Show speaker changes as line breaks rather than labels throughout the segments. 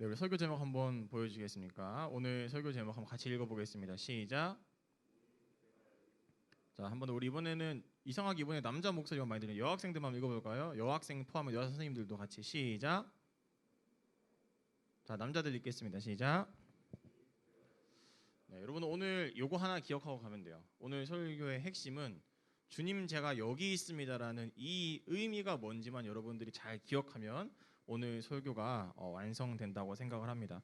네, 우리 설교 제목 한번 보여주시겠습니까? 오늘 설교 제목 한번 같이 읽어보겠습니다. 시작. 자, 한번 우리 이번에는 이상하게 이번에 남자 목소리가 많이 들리는 여학생들만 읽어볼까요? 여학생 포함한 여자 선생님들도 같이 시작. 자, 남자들 읽겠습니다. 시작. 네, 여러분 오늘 요거 하나 기억하고 가면 돼요. 오늘 설교의 핵심은 주님 제가 여기 있습니다라는 이 의미가 뭔지만 여러분들이 잘 기억하면 오늘 설교가 어, 완성된다고 생각을 합니다.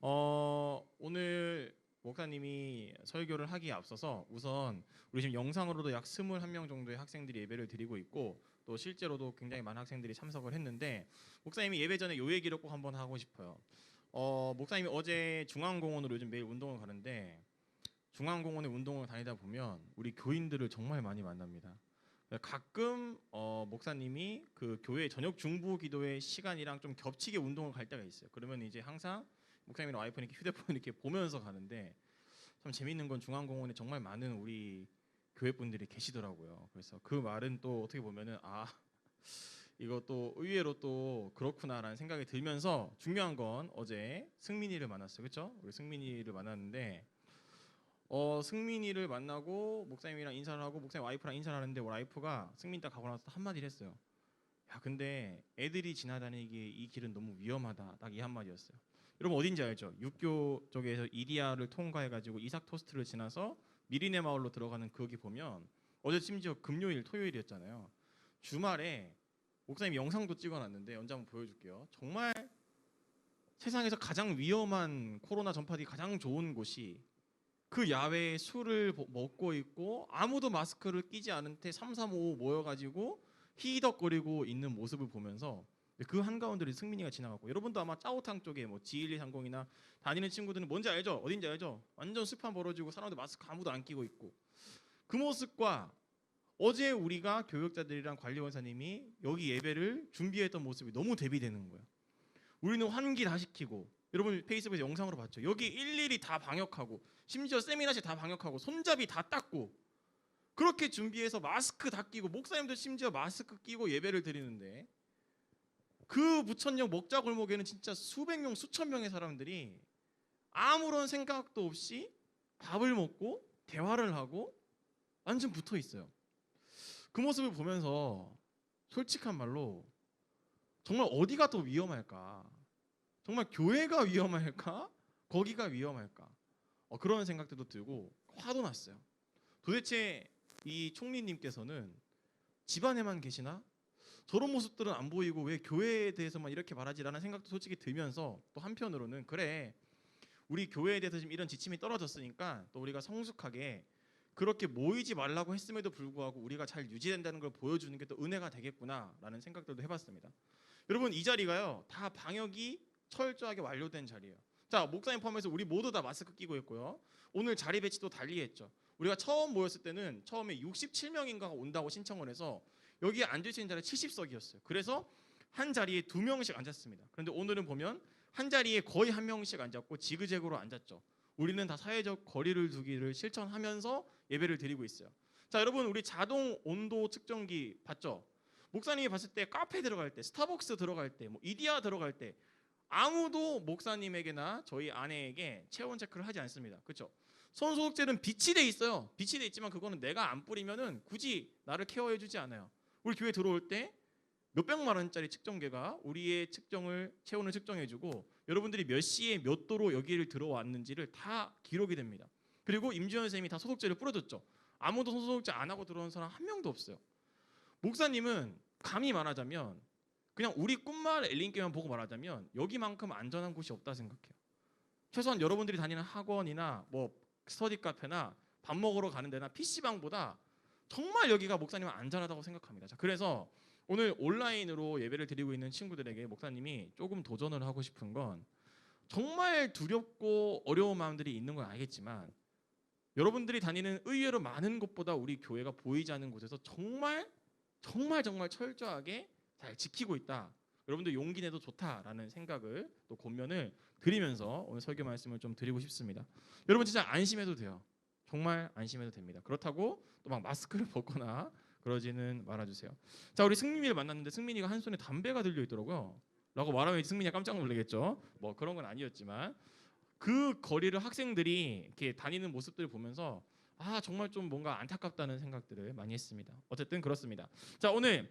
어, 오늘 목사님이 설교를 하기에 앞서서 우선 우리 지금 영상으로도 약 21명 정도의 학생들이 예배를 드리고 있고 또 실제로도 굉장히 많은 학생들이 참석을 했는데 목사님이 예배 전에 요 얘기를 꼭 한번 하고 싶어요. 어, 목사님이 어제 중앙공원으로 요즘 매일 운동을 가는데 중앙공원에 운동을 다니다 보면 우리 교인들을 정말 많이 만납니다. 가끔 어, 목사님이 그 교회 저녁 중부 기도의 시간이랑 좀 겹치게 운동을 갈 때가 있어요. 그러면 이제 항상 목사님이랑 와이프는 이렇게 휴대폰 이렇게 보면서 가는데 참 재밌는 건 중앙공원에 정말 많은 우리 교회 분들이 계시더라고요. 그래서 그 말은 또 어떻게 보면은 아 이거 또 의외로 또 그렇구나라는 생각이 들면서 중요한 건 어제 승민이를 만났어요. 그렇죠? 우리 승민이를 만났는데 어 승민이를 만나고 목사님이랑 인사를 하고 목사님 와이프랑 인사를 하는데 와이프가 승민 딱 가고 나서 한마디를 했어요. 야 근데 애들이 지나다니기에 이 길은 너무 위험하다. 딱 이 한마디였어요. 여러분 어딘지 알죠? 육교 쪽에서 이디아를 통과해가지고 이삭 토스트를 지나서 미리네 마을로 들어가는 거기 보면 어제 심지어 금요일 토요일이었잖아요. 주말에 목사님 영상도 찍어놨는데 언제 한번 보여줄게요. 정말 세상에서 가장 위험한 코로나 전파기 가장 좋은 곳이 그 야외에 술을 보- 먹고 있고 아무도 마스크를 끼지 않은 채 3, 3, 5 모여가지고 히덕거리고 있는 모습을 보면서 그 한가운데를 승민이가 지나갔고 여러분도 아마 짜오탕 쪽에 뭐 G1230이나 다니는 친구들은 뭔지 알죠? 어딘지 알죠? 완전 습한 벌어지고 사람들 마스크 아무도 안 끼고 있고 그 모습과 어제 우리가 교육자들이랑 관리원사님이 여기 예배를 준비했던 모습이 너무 대비되는 거예요. 우리는 환기 다 시키고 여러분 페이스북에서 영상으로 봤죠. 여기 일일이 다 방역하고 심지어 세미나실 다 방역하고 손잡이 다 닦고 그렇게 준비해서 마스크 다 끼고 목사님도 심지어 마스크 끼고 예배를 드리는데 그 부천역 먹자 골목에는 진짜 수백 명 수천 명의 사람들이 아무런 생각도 없이 밥을 먹고 대화를 하고 완전 붙어 있어요. 그 모습을 보면서 솔직한 말로 정말 어디가 더 위험할까? 정말 교회가 위험할까? 거기가 위험할까? 어, 그런 생각들도 들고 화도 났어요. 도대체 이 총리님께서는 집안에만 계시나? 저런 모습들은 안 보이고 왜 교회에 대해서만 이렇게 말하지라는 생각도 솔직히 들면서 또 한편으로는 그래 우리 교회에 대해서 지금 이런 지침이 떨어졌으니까 또 우리가 성숙하게 그렇게 모이지 말라고 했음에도 불구하고 우리가 잘 유지된다는 걸 보여주는 게 또 은혜가 되겠구나라는 생각들도 해봤습니다. 여러분 이 자리가요 다 방역이 철저하게 완료된 자리예요. 자 목사님 포함해서 우리 모두 다 마스크 끼고 있고요. 오늘 자리 배치도 달리 했죠. 우리가 처음 모였을 때는 처음에 67명인가가 온다고 신청을 해서 여기에 앉을 수 있는 자리 70석이었어요. 그래서 한 자리에 두 명씩 앉았습니다. 그런데 오늘은 보면 한 자리에 거의 한 명씩 앉았고 지그재그로 앉았죠. 우리는 다 사회적 거리를 두기를 실천하면서 예배를 드리고 있어요. 자, 여러분 우리 자동 온도 측정기 봤죠? 목사님이 봤을 때 카페 들어갈 때, 스타벅스 들어갈 때, 뭐 이디야 들어갈 때 아무도 목사님에게나 저희 아내에게 체온 체크를 하지 않습니다. 그렇죠? 손소독제는 빛이 돼 있어요. 빛이 돼 있지만 그거는 내가 안 뿌리면은 굳이 나를 케어해 주지 않아요. 우리 교회 들어올 때 몇백만 원짜리 측정기가 우리의 측정을 체온을 측정해 주고 여러분들이 몇 시에 몇 도로 여기를 들어왔는지를 다 기록이 됩니다. 그리고 임지현 선생님이 다 소독제를 뿌려줬죠. 아무도 소독제 안 하고 들어온 사람 한 명도 없어요. 목사님은 감히 말하자면 그냥 우리 꿈말 엘린교회만 보고 말하자면 여기만큼 안전한 곳이 없다 생각해요. 최소한 여러분들이 다니는 학원이나 뭐 스터디 카페나 밥 먹으러 가는 데나 PC방보다 정말 여기가 목사님은 안전하다고 생각합니다. 자, 그래서 오늘 온라인으로 예배를 드리고 있는 친구들에게 목사님이 조금 도전을 하고 싶은 건 정말 두렵고 어려운 마음들이 있는 건 알겠지만 여러분들이 다니는 의외로 많은 곳보다 우리 교회가 보이지 않는 곳에서 정말 정말 정말 철저하게 잘 지키고 있다. 여러분들 용기 내도 좋다라는 생각을 또 권면을 드리면서 오늘 설교 말씀을 좀 드리고 싶습니다. 여러분 진짜 안심해도 돼요. 정말 안심해도 됩니다. 그렇다고 또 막 마스크를 벗거나 그러지는 말아주세요. 자 우리 승민이를 만났는데 승민이가 한 손에 담배가 들려 있더라고요. 라고 말하면 승민이가 깜짝 놀라겠죠. 뭐 그런 건 아니었지만 그 거리를 학생들이 이렇게 다니는 모습들을 보면서 아 정말 좀 뭔가 안타깝다는 생각들을 많이 했습니다. 어쨌든 그렇습니다. 자 오늘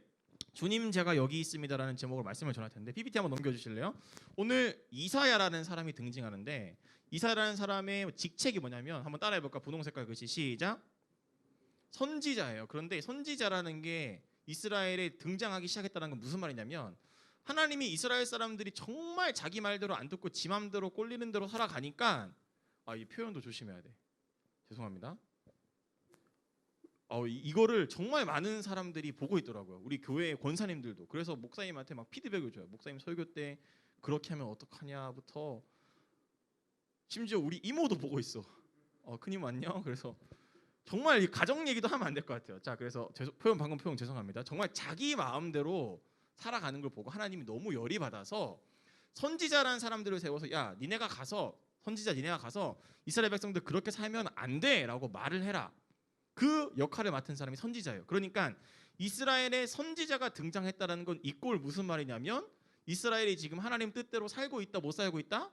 주님 제가 여기 있습니다라는 제목으로 말씀을 전할 텐데 PPT 한번 넘겨주실래요? 오늘 이사야라는 사람이 등장하는데 이사야라는 사람의 직책이 뭐냐면 한번 따라해볼까? 분홍 색깔 글씨 시작. 선지자예요. 그런데 선지자라는 게 이스라엘에 등장하기 시작했다는 건 무슨 말이냐면 하나님이 이스라엘 사람들이 정말 자기 말대로 안 듣고 지 맘대로 꼴리는 대로 살아가니까 아 이 표현도 조심해야 돼. 죄송합니다. 어, 이- 이거를 정말 많은 사람들이 보고 있더라고요. 우리 교회 권사님들도. 그래서 목사님한테 막 피드백을 줘요. 목사님 설교 때 그렇게 하면 어떡하냐부터 심지어 우리 이모도 보고 있어. 어, 큰이모 안녕. 그래서 정말 이 가정 얘기도 하면 안 될 것 같아요. 자, 그래서 죄송, 표현 방금 표현 죄송합니다. 정말 자기 마음대로 살아가는 걸 보고 하나님이 너무 열이 받아서 선지자라는 사람들을 세워서 야, 니네가 가서 선지자 니네가 가서 이스라엘 백성들 그렇게 살면 안 돼라고 말을 해라. 그 역할을 맡은 사람이 선지자예요. 그러니까 이스라엘에 선지자가 등장했다라는 건 이 꼴 무슨 말이냐면 이스라엘이 지금 하나님 뜻대로 살고 있다 못 살고 있다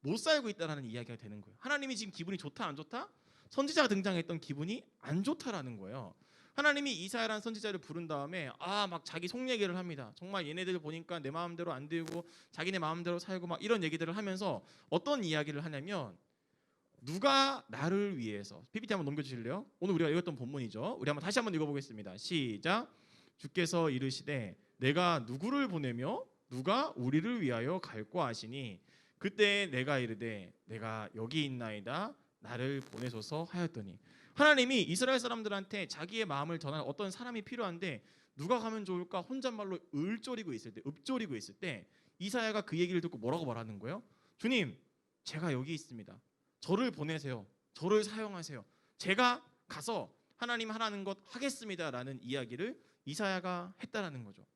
못 살고 있다라는 이야기가 되는 거예요. 하나님이 지금 기분이 좋다 안 좋다 선지자가 등장했던 기분이 안 좋다라는 거예요. 하나님이 이사야라는 선지자를 부른 다음에 아 막 자기 속 얘기를 합니다. 정말 얘네들 보니까 내 마음대로 안 되고 자기네 마음대로 살고 막 이런 얘기들을 하면서 어떤 이야기를 하냐면 누가 나를 위해서 PPT 한번 넘겨주실래요? 오늘 우리가 읽었던 본문이죠. 우리 한번 다시 한번 읽어보겠습니다. 시작. 주께서 이르시되 내가 누구를 보내며 누가 우리를 위하여 갈고 하시니 그때 내가 이르되 내가 여기 있나이다 나를 보내소서 하였더니 하나님이 이스라엘 사람들한테 자기의 마음을 전할 어떤 사람이 필요한데 누가 가면 좋을까 혼잣말로 을조리고 있을 때 읍조리고 있을 때 이사야가 그 얘기를 듣고 뭐라고 말하는 거예요? 주님 제가 여기 있습니다. 저를 보내세요. 저를 사용하세요. 제가 가서 하나님 하라는 것 하겠습니다라는 이야기를 이사야가 했다라는 거죠.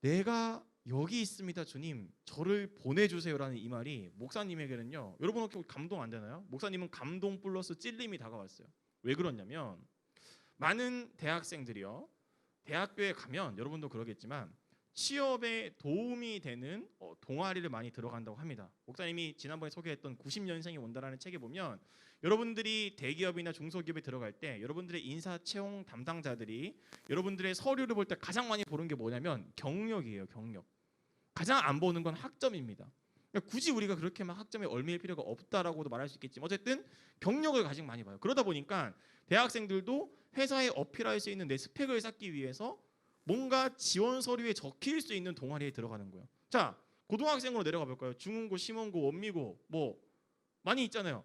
내가 여기 있습니다, 주님. 저를 보내주세요라는 이 말이 목사님에게는요. 여러분 혹시 감동 안 되나요? 목사님은 감동 플러스 찔림이 다가왔어요. 왜 그러냐면 많은 대학생들이요. 대학교에 가면 여러분도 그러겠지만 취업에 도움이 되는 어, 동아리를 많이 들어간다고 합니다. 목사님이 지난번에 소개했던 90년생이 온다라는 책에 보면 여러분들이 대기업이나 중소기업에 들어갈 때 여러분들의 인사 채용 담당자들이 여러분들의 서류를 볼 때 가장 많이 보는 게 뭐냐면 경력이에요. 경력. 가장 안 보는 건 학점입니다. 그러니까 굳이 우리가 그렇게 막 학점에 얽매일 필요가 없다라고도 말할 수 있겠지만 어쨌든 경력을 가장 많이 봐요. 그러다 보니까 대학생들도 회사에 어필할 수 있는 내 스펙을 쌓기 위해서 뭔가 지원 서류에 적힐 수 있는 동아리에 들어가는 거예요. 자, 고등학생으로 내려가 볼까요? 중흥고, 심원고, 원미고 뭐 많이 있잖아요.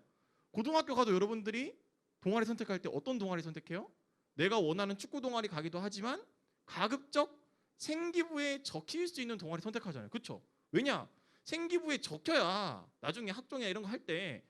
고등학교 가도 여러분들이 동아리 선택할 때 어떤 동아리 선택해요? 내가 원하는 축구 동아리 가기도 하지만 가급적 생기부에 적힐 수 있는 동아리 선택하잖아요. 그렇죠? 왜냐? 생기부에 적혀야 나중에 학종이나 이런 거 할 때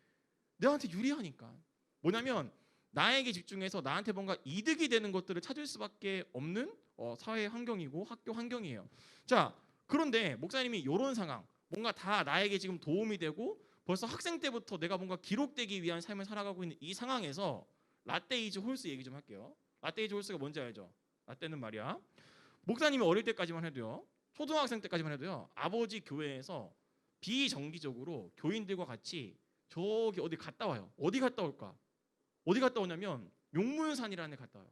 내한테 유리하니까. 뭐냐면 나에게 집중해서 나한테 뭔가 이득이 되는 것들을 찾을 수밖에 없는 어, 사회 환경이고 학교 환경이에요. 자, 그런데 목사님이 이런 상황, 뭔가 다 나에게 지금 도움이 되고 벌써 학생 때부터 내가 뭔가 기록되기 위한 삶을 살아가고 있는 이 상황에서 라떼이즈 홀스 얘기 좀 할게요. 라떼이즈 홀스가 뭔지 알죠? 라떼는 말이야. 목사님이 어릴 때까지만 해도요. 초등학생 때까지만 해도요. 아버지 교회에서 비정기적으로 교인들과 같이 저기 어디 갔다 와요. 어디 갔다 올까? 어디 갔다 오냐면 용문산이라는 데 갔다 와요.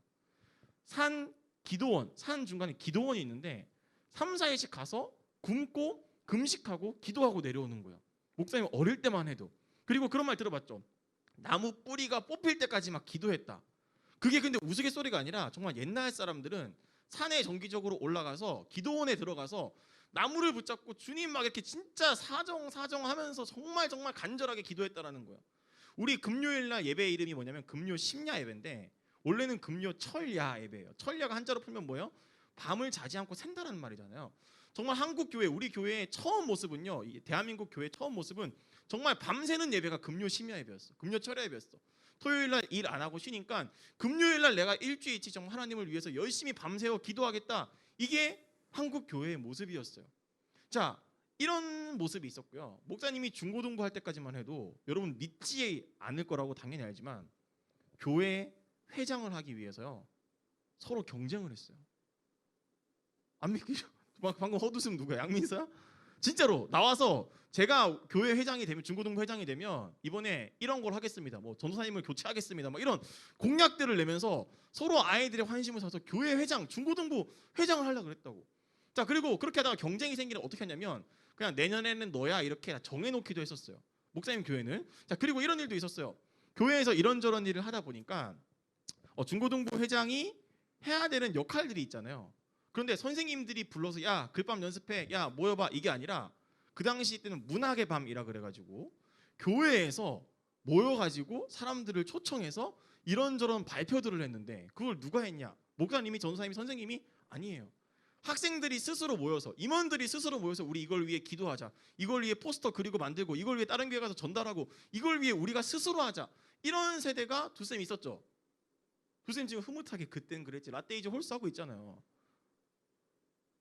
산 기도원, 산 중간에 기도원이 있는데 3, 4일씩 가서 굶고 금식하고 기도하고 내려오는 거예요. 목사님 어릴 때만 해도. 그리고 그런 말 들어봤죠. 나무 뿌리가 뽑힐 때까지 막 기도했다. 그게 근데 우스갯소리가 아니라 정말 옛날 사람들은 산에 정기적으로 올라가서 기도원에 들어가서 나무를 붙잡고 주님 막 이렇게 진짜 사정 사정 하면서 정말 정말 간절하게 기도했다라는 거예요. 우리 금요일 날 예배 이름이 뭐냐면 금요 심야 예배인데 원래는 금요 철야 예배예요. 철야가 한자로 풀면 뭐예요? 밤을 자지 않고 샌다라는 말이잖아요. 정말 한국 교회 우리 교회의 처음 모습은요. 이 대한민국 교회 처음 모습은 정말 밤새는 예배가 금요 심야 예배였어. 금요 철야 예배였어. 토요일 날 일 안 하고 쉬니까 금요일 날 내가 일주일치 정말 하나님을 위해서 열심히 밤새워 기도하겠다. 이게 한국 교회의 모습이었어요. 자, 이런 모습이 있었고요. 목사님이 중고등부 할 때까지만 해도 여러분 믿지 않을 거라고 당연히 알지만 교회 회장을 하기 위해서요. 서로 경쟁을 했어요. 안 믿기죠? 막 방금 헛웃음 누구야? 양민서야? 진짜로 나와서 제가 교회 회장이 되면 중고등부 회장이 되면 이번에 이런 걸 하겠습니다. 뭐 전도사님을 교체하겠습니다. 뭐 이런 공약들을 내면서 서로 아이들의 환심을 사서 교회 회장, 중고등부 회장을 하려고 그랬다고. 자 그리고 그렇게 하다가 경쟁이 생기면 어떻게 하냐면 그냥 내년에는 너야 이렇게 정해놓기도 했었어요. 목사님 교회는. 자 그리고 이런 일도 있었어요. 교회에서 이런저런 일을 하다 보니까 어, 중고등부 회장이 해야 되는 역할들이 있잖아요. 그런데 선생님들이 불러서 야 글밤 연습해 야 모여봐 이게 아니라 그 당시 때는 문학의 밤이라 그래가지고 교회에서 모여가지고 사람들을 초청해서 이런저런 발표들을 했는데 그걸 누가 했냐 목사님이 전사님이 선생님이 아니에요 학생들이 스스로 모여서 임원들이 스스로 모여서 우리 이걸 위해 기도하자 이걸 위해 포스터 그리고 만들고 이걸 위해 다른 교회 가서 전달하고 이걸 위해 우리가 스스로 하자 이런 세대가 두쌤 있었죠 두쌤 지금 흐뭇하게 그땐 그랬지 라떼이즈 홀스 하고 있잖아요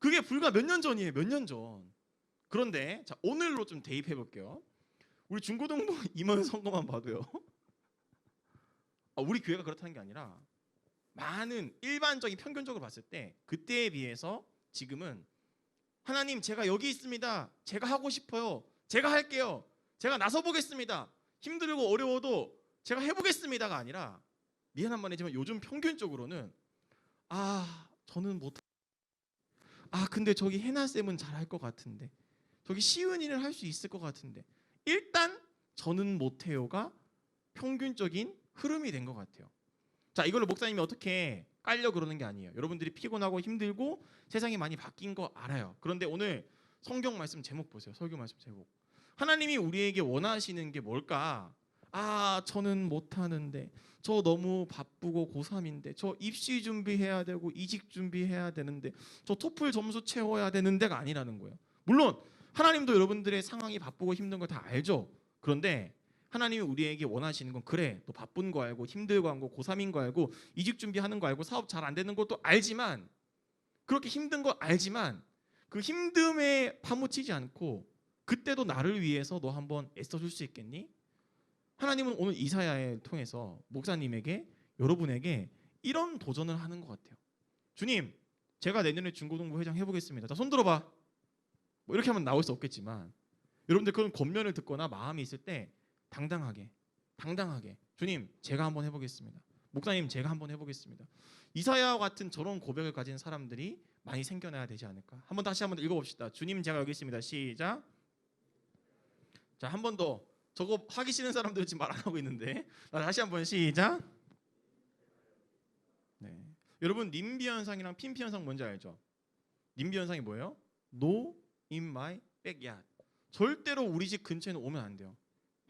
그게 불과 몇 년 전이에요. 몇 년 전. 그런데 자 오늘로 좀 대입해 볼게요. 우리 중고등부 임원 선거만 봐도요. 아, 우리 교회가 그렇다는 게 아니라 많은 일반적인 평균적으로 봤을 때 그때에 비해서 지금은 하나님 제가 여기 있습니다. 제가 하고 싶어요. 제가 할게요. 제가 나서 보겠습니다. 힘들고 어려워도 제가 해보겠습니다가 아니라 미안한 말이지만 요즘 평균적으로는 아 저는 못 아 근데 저기 해나 쌤은 잘할 것 같은데 저기 시은이는 할 수 있을 것 같은데 일단 저는 못해요가 평균적인 흐름이 된 것 같아요. 자 이걸로 목사님이 어떻게 깔려 그러는 게 아니에요. 여러분들이 피곤하고 힘들고 세상이 많이 바뀐 거 알아요. 그런데 오늘 성경 말씀 제목 보세요. 설교 말씀 제목. 하나님이 우리에게 원하시는 게 뭘까? 아 저는 못 하는데 저 너무 바쁘고 고3인데 저 입시 준비해야 되고 이직 준비해야 되는데 저 토플 점수 채워야 되는 데가 아니라는 거예요. 물론 하나님도 여러분들의 상황이 바쁘고 힘든 거다 알죠. 그런데 하나님이 우리에게 원하시는 건 그래. 너 바쁜 거 알고 힘들고 한 거 고3인 거 알고 이직 준비하는 거 알고 사업 잘 안 되는 것도 알지만 그렇게 힘든 거 알지만 그 힘듦에 파묻히지 않고 그때도 나를 위해서 너 한번 애써줄 수 있겠니? 하나님은 오늘 이사야를 통해서 목사님에게 여러분에게 이런 도전을 하는 것 같아요. 주님, 제가 내년에 중고등부 회장 해보겠습니다. 자, 손 들어봐. 뭐 이렇게 하면 나올 수 없겠지만 여러분들 그런 권면을 듣거나 마음이 있을 때 당당하게, 당당하게 주님, 제가 한번 해보겠습니다. 목사님, 제가 한번 해보겠습니다. 이사야와 같은 저런 고백을 가진 사람들이 많이 생겨나야 되지 않을까? 한번 다시 한번 읽어봅시다. 주님, 제가 여기 있습니다. 시작. 자, 한 번 더. 저거 하기 싫은 사람들은 지금 말 안 하고 있는데 자, 다시 한번 시작. 네. 여러분 님비 현상이랑 핀피 현상 뭔지 알죠? 님비 현상이 뭐예요? No in my backyard. 절대로 우리 집 근처에는 오면 안 돼요.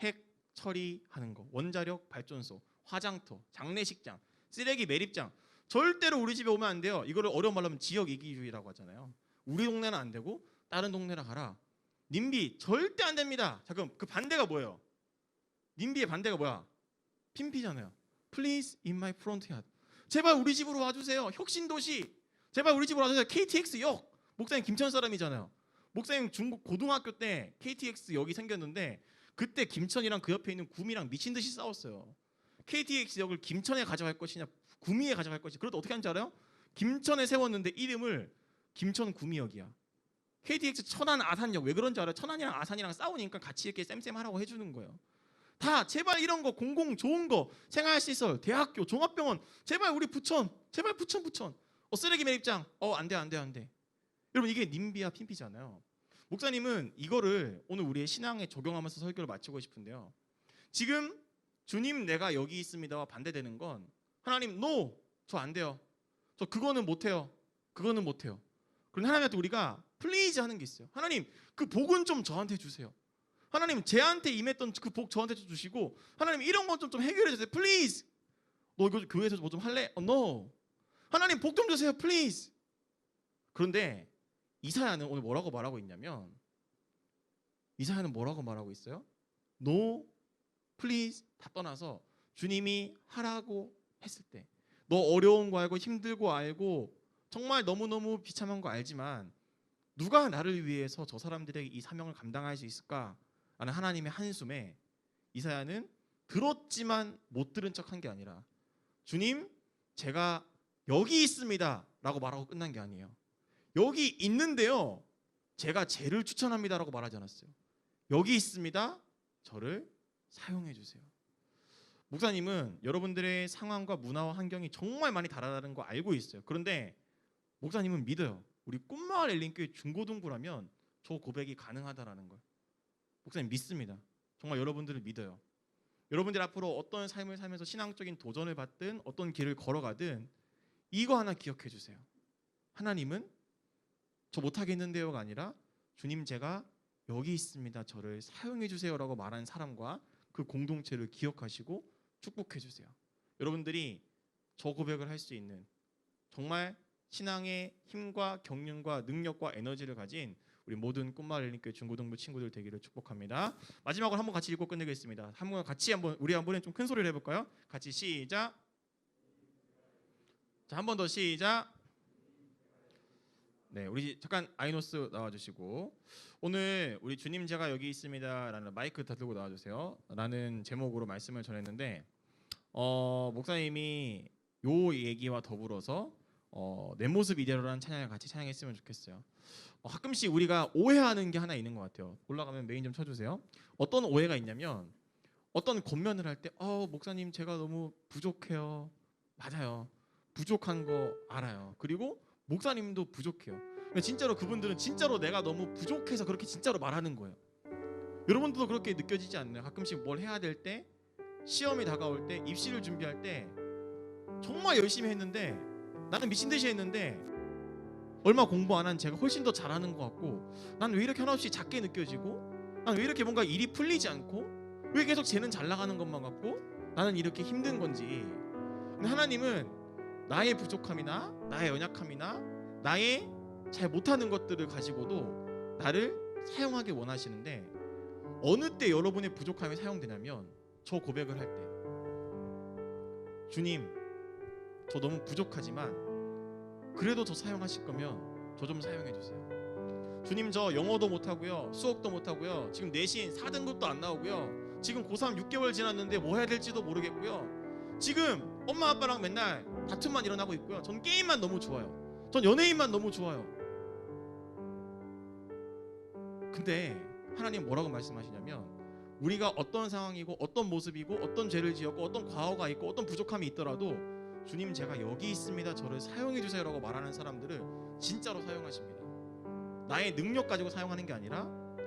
핵 처리하는 거, 원자력 발전소, 화장터, 장례식장, 쓰레기 매립장. 절대로 우리 집에 오면 안 돼요. 이거를 어려운 말로 하면 지역 이기주의라고 하잖아요. 우리 동네는 안 되고 다른 동네라 가라. 님비 절대 안 됩니다. 자 그럼 그 반대가 뭐예요? 님비의 반대가 뭐야? 핀피잖아요. Please in my front yard. 제발 우리 집으로 와주세요. 혁신도시. 제발 우리 집으로 와주세요. KTX역. 목사님 김천 사람이잖아요. 목사님 중국 고등학교 때 KTX 역이 생겼는데 그때 김천이랑 그 옆에 있는 구미랑 미친 듯이 싸웠어요. KTX역을 김천에 가져갈 것이냐 구미에 가져갈 것이냐. 그래도 어떻게 하는지 알아요? 김천에 세웠는데 이름을 김천 구미역이야. KTX 천안 아산역 왜 그런지 알아요? 천안이랑 아산이랑 싸우니까 같이 이렇게 쌤쌤하라고 해주는 거예요. 다 제발 이런 거 공공 좋은 거 생활 시설 대학교 종합병원 제발 우리 부천 제발 부천 부천 어 쓰레기 매립장 어 안 돼 안 돼 안돼 여러분 이게 님비와 핀피잖아요. 목사님은 이거를 오늘 우리의 신앙에 적용하면서 설교를 마치고 싶은데요. 지금 주님 내가 여기 있습니다와 반대되는 건 하나님 no 저안 돼요. 저 그거는 못 해요. 그거는 못 해요. 그런데 하나님한테 우리가 플리즈 하는 게 있어요. 하나님 그 복은 좀 저한테 주세요. 하나님 제한테 임했던 그 복 저한테 좀 주시고 하나님 이런 것좀좀 해결해 주세요. 플리즈. 너 이거 교회에서 뭐 좀 할래? 어, no. 하나님 복 좀 주세요. 플리즈. 그런데 이사야는 오늘 뭐라고 말하고 있냐면 이사야는 뭐라고 말하고 있어요? No, please 다 떠나서 주님이 하라고 했을 때 너 어려운 거 알고 힘들고 알고 정말 너무너무 비참한 거 알지만 누가 나를 위해서 저 사람들에게 이 사명을 감당할 수 있을까? 라는 하나님의 한숨에 이사야는 들었지만 못 들은 척한 게 아니라 주님 제가 여기 있습니다 라고 말하고 끝난 게 아니에요 여기 있는데요. 제가 쟤를 추천합니다라고 말하지 않았어요. 여기 있습니다. 저를 사용해 주세요. 목사님은 여러분들의 상황과 문화와 환경이 정말 많이 다르다는 거 알고 있어요. 그런데 목사님은 믿어요. 우리 꿈마을 엘린교회 중고등부라면 저 고백이 가능하다라는 걸. 목사님 믿습니다. 정말 여러분들을 믿어요. 여러분들 앞으로 어떤 삶을 살면서 신앙적인 도전을 받든 어떤 길을 걸어가든 이거 하나 기억해 주세요. 하나님은 저 못하겠는데요가 아니라 주님 제가 여기 있습니다. 저를 사용해 주세요라고 말한 사람과 그 공동체를 기억하시고 축복해 주세요. 여러분들이 저 고백을 할 수 있는 정말 신앙의 힘과 경륜과 능력과 에너지를 가진 우리 모든 꿈마을 엘린교회 중고등부 친구들 되기를 축복합니다. 마지막으로 한번 같이 읽고 끝내겠습니다. 한번 같이 한번 우리 한번 좀큰 소리를 해볼까요? 같이 시작. 자, 한 번 더 시작. 네, 우리 잠깐 아이노스 나와주시고 오늘 우리 주님 제가 여기 있습니다라는 마이크 다 들고 나와주세요.라는 제목으로 말씀을 전했는데 어, 목사님이 요 얘기와 더불어서 어, 내 모습 이대로라는 찬양을 같이 찬양했으면 좋겠어요. 어, 가끔씩 우리가 오해하는 게 하나 있는 것 같아요. 올라가면 메인 좀 쳐주세요. 어떤 오해가 있냐면 어떤 권면을 할 때, 어 목사님 제가 너무 부족해요. 맞아요. 부족한 거 알아요. 그리고 목사님도 부족해요. 진짜로 그분들은 진짜로 내가 너무 부족해서 그렇게 진짜로 말하는 거예요. 여러분들도 그렇게 느껴지지 않나요? 가끔씩 뭘 해야 될 때, 시험이 다가올 때, 입시를 준비할 때 정말 열심히 했는데 나는 미친 듯이 했는데 얼마 공부 안 한 제가 훨씬 더 잘하는 것 같고 난 왜 이렇게 하나없이 작게 느껴지고 난 왜 이렇게 뭔가 일이 풀리지 않고 왜 계속 쟤는 잘 나가는 것만 같고 나는 이렇게 힘든 건지 근데 하나님은 나의 부족함이나 나의 연약함이나 나의 잘 못하는 것들을 가지고도 나를 사용하기 원하시는데 어느 때 여러분의 부족함이 사용되냐면 저 고백을 할 때 주님 저 너무 부족하지만 그래도 저 사용하실 거면 저 좀 사용해 주세요. 주님 저 영어도 못 하고요. 수학도 못 하고요. 지금 내신 4등급도 안 나오고요. 지금 고3 6개월 지났는데 뭐 해야 될지도 모르겠고요. 지금 엄마 아빠랑 맨날 다툼만 일어나고 있고요. 전 게임만 너무 좋아요. 전 연예인만 너무 좋아요. 근데 하나님 뭐라고 말씀하시냐면 우리가 어떤 상황이고 어떤 모습이고 어떤 죄를 지었고 어떤 과거가 있고 어떤 부족함이 있더라도 주님 제가 여기 있습니다. 저를 사용해 주세요라고 말하는 사람들을 진짜로 사용하십니다. 나의 능력 가지고 사용하는 게 아니라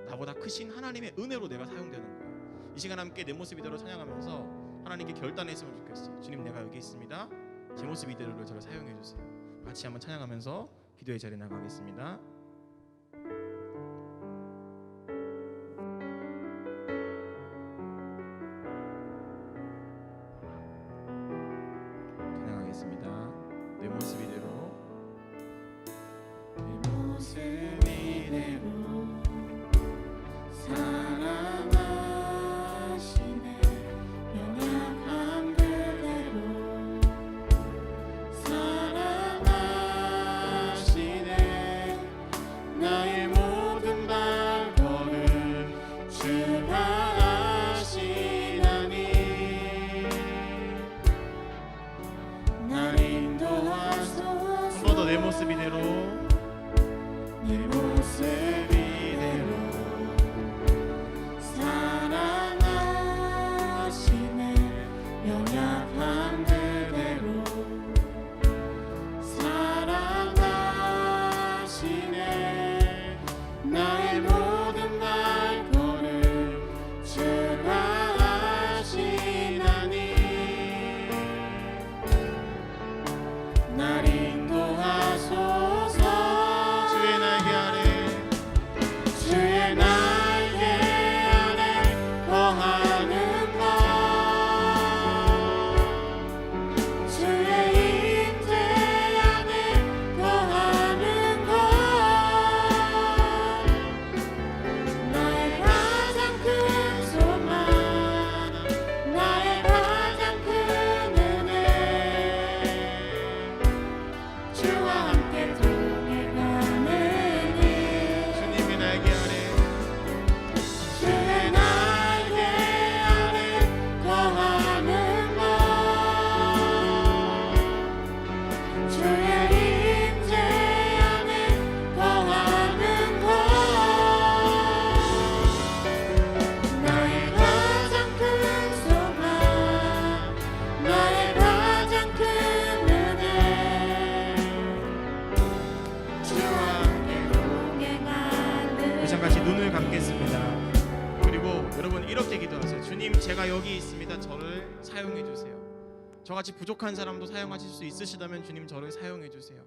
나보다 크신 하나님의 은혜로 내가 사용되는 거예요. 이 시간 함께 내 모습 이대로 찬양하면서 하나님께 결단했으면 좋겠어요. 주님 내가 여기 있습니다. 제 모습 이대로를 저를 사용해 주세요. 같이 한번 찬양하면서 기도의 자리에 나가겠습니다. 내 모습 이대로.
내 모습
저같이 부족한 사람도 사용하실 수 있으시다면 주님 저를 사용해 주세요.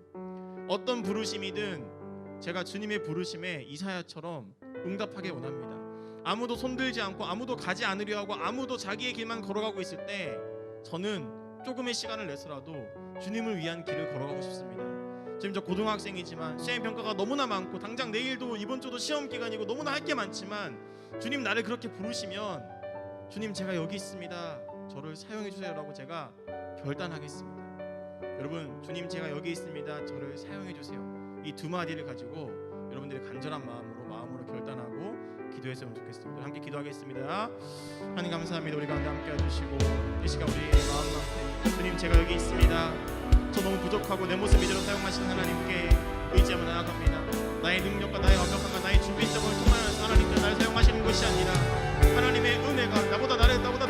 어떤 부르심이든 제가 주님의 부르심에 이사야처럼 응답하게 원합니다. 아무도 손들지 않고 아무도 가지 않으려 하고 아무도 자기의 길만 걸어가고 있을 때 저는 조금의 시간을 내서라도 주님을 위한 길을 걸어가고 싶습니다. 지금 저 고등학생이지만 시험 평가가 너무나 많고 당장 내일도 이번 주도 시험 기간이고 너무나 할 게 많지만 주님 나를 그렇게 부르시면 주님 제가 여기 있습니다. 저를 사용해 주세요라고 제가 결단하겠습니다. 여러분 주님 제가 여기 있습니다. 저를 사용해 주세요. 이 두 마디를 가지고 여러분들이 간절한 마음으로 마음으로 결단하고 기도했으면 좋겠습니다. 함께 기도하겠습니다. 하나님 감사합니다. 우리 가운데 함께 해주시고 이 시간 우리 마음 가운데 주님 제가 여기 있습니다. 저 너무 부족하고 내 모습 이대로 사용하신 하나님께 의지하며 나아갑니다. 나의 능력과 나의 완벽함과 나의 준비점을 통하여서 하나님께 날 사용하시는 것이 아니라 하나님의 은혜가 나보다 나를 나보다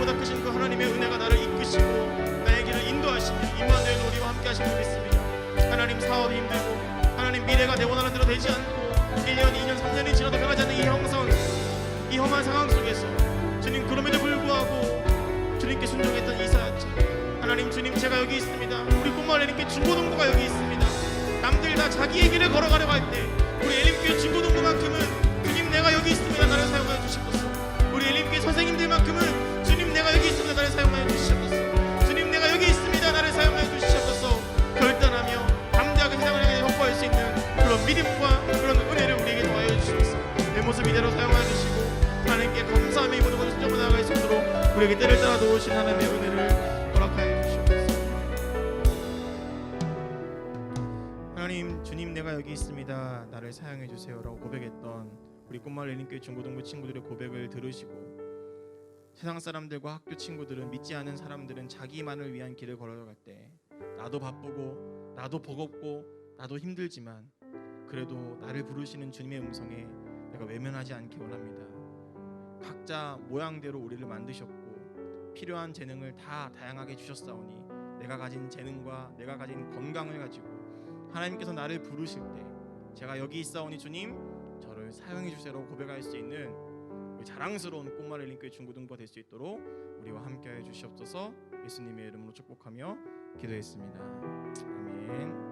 보다 크신 그 하나님의 은혜가 나를 이끄시고 나의 길을 인도하시며 임마누엘 우리와 함께 하시는 줄 믿습니다. 하나님 사업이 힘들고 하나님 미래가 내 원하는 대로 되지 않고 1년, 2년, 3년이 지나도 변하지 않는 이 형성 이 험한 상황 속에서 주님 그럼에도 불구하고 주님께 순종했던 이사야처럼 하나님 주님 제가 여기 있습니다 우리 꿈마 엘림교회 중고등부가 여기 있습니다 남들 다 자기의 길을 걸어가려고 할 때 우리 엘림교회 중고등부 내 모습 이대로 사용하여 주시고 하나님께 감사함이 모든 순종해 나아갈 수 있도록 우리에게 때를 따라 도우신 하나님의 은혜를 허락하여 주시옵소서. 하나님 주님 내가 여기 있습니다. 나를 사용해 주세요 라고 고백했던 우리 꽃마을 예림교회 중고등부 친구들의 고백을 들으시고 세상 사람들과 학교 친구들은 믿지 않은 사람들은 자기만을 위한 길을 걸어갈 때 나도 바쁘고 나도 버겁고 나도 힘들지만 그래도 나를 부르시는 주님의 음성에 내가 외면하지 않기 원합니다. 각자 모양대로 우리를 만드셨고 필요한 재능을 다 다양하게 주셨사오니 내가 가진 재능과 내가 가진 건강을 가지고 하나님께서 나를 부르실 때 제가 여기 있사오니 주님 저를 사용해 주세요라고 고백할 수 있는 자랑스러운 꽃마을 링크의 중고등부가 될 수 있도록 우리와 함께해 주시옵소서 예수님의 이름으로 축복하며 기도했습니다. 아멘.